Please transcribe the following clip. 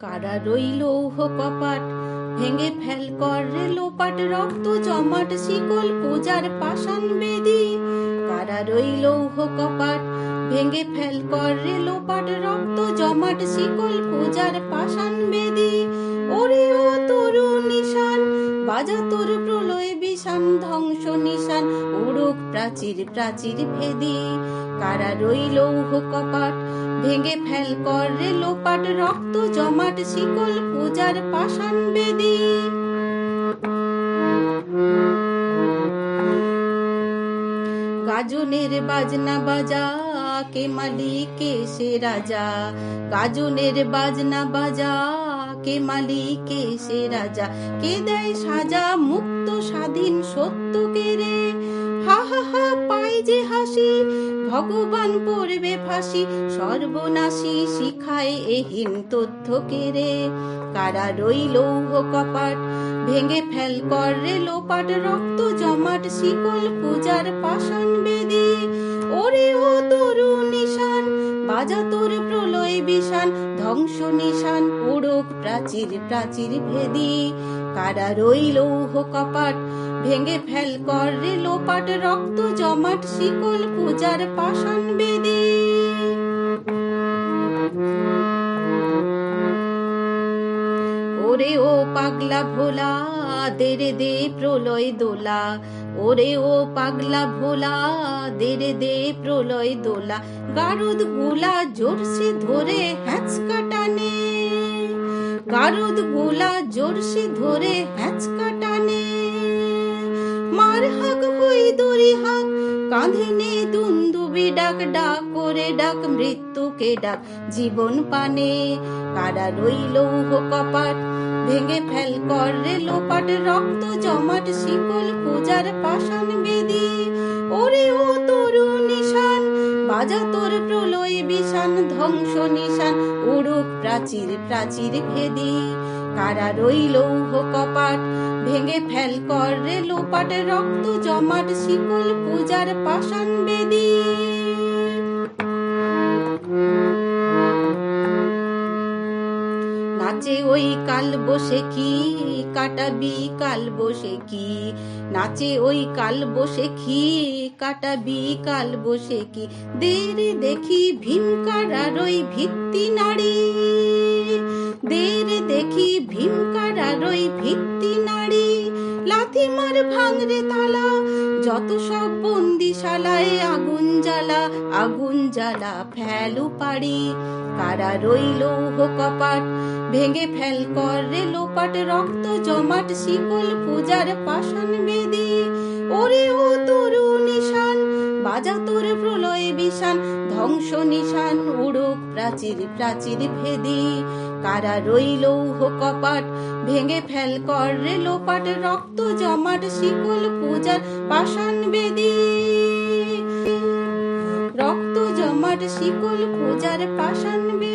কারা রইল কপাট ভেঙে ফেল কর রে লোপাট, রক্ত জমাট, শিকল পূজার পাষাণ বেদি। কারা রইল কপাট ভেঙে ফেল কর রে লোপাট, রক্ত জমাট, শিকল পূজার পাষাণ বেদি। ওরে ও তরু নিশান বাজা তোর প্রলয় বিষান ধ্বংস নিশান, উড়ুক প্রাচীর প্রাচীর ভেদি। কারা রইল কপাট ভেঙে ফেল কর রে লোপাট, রক্ত জমাট শিকল পূজার পাষাণ বেদি। গাজনের বাজনা বাজা, কে মালিক, কে সে রাজা? গাজনের বাজনা বাজা কে মালিক, কে সে রাজা? কে দেয় সাজা? মুক্ত, স্বাধীন সত্য কে রে? হা হা হা, পাই যে হাসি, ভগবান পড়বে ফাঁসি। সর্বনাশী শিখায় এহীন তথ্য কে রে? কারা রইল কপাট? ভেঙে ফেল কর রে লোপাট, রক্ত জমাট, শিকল পূজার পাষাণ বেদি। ওরে ও তরু নিশান বাজা প্রলয় বিশাল ধ্বংস নিশান ওড়ক প্রাচীর প্রাচীর ভেদি। কারা রই লৌহ কপাট, ভেঙে ফেল কর রে লোপাট রক্ত জমাট, শিকল পূজার পাষাণ বেদি। ওরে ও পাগলা ভোলা, দেরে দে প্রলয় দোলা। ওরে ও পাগলা ভোলা, দেরে দে প্রলয় দোলা। গারুদগুলা জোরসে ধরে হ্যাঁচকা টানে। গারুদগুলা জোরসে ধরে হ্যাঁচকা টানে। মার হাক হই দড়ি হাক, কাঁধে নে দুন্দুবি ডাক ডাক করে ডাক, মৃত্যুকে ডাক। জীবন পানে, কারা রইল কপাট ভেঙে ফেল কর রে লোপাট, রক্ত জমাট, শিকল পূজার পাষাণ বেদি। ওরে ও তরু নিশান বাজা তোর প্রলয় বিশান ধ্বংস নিশান উড়ুক প্রাচীর প্রাচীর ভেদি। কারা রইল কপাট, ভেঙে ফেল কর রে লোপাট, রক্ত জমাট, শিকল পূজার পাষাণ বেদি। ওই কাল বসে কি কাটাবি, কাল বসে কি? নাচে ওই কাল বসে কি কাটাবি, কাল বসে কি? দেরি দেখি ভিমকার আর ওই ভিত্তি নারী। ভাঙরে তালা, যত সব বন্দিশালায় আগুন জ্বালা আগুন জ্বালা ফেলু পাড়ি কারা রইল কপাট ভেঙে ফেল কর রে লোপাট, রক্ত জমাট শিকল পূজার পাষাণ বেদি। ওরে ও তরু বাজা তোর প্রলয় বিশান ধ্বংস নিশান উড়ুক প্রাচীর প্রাচীর ভেদি। কারা রইল কপাট ভেঙে ফেল কর রে লোপাট, রক্ত জমাট শিকল পূজার পাষাণ বেদি। রক্ত জমাট শিকল পূজার পাষাণ বেদি।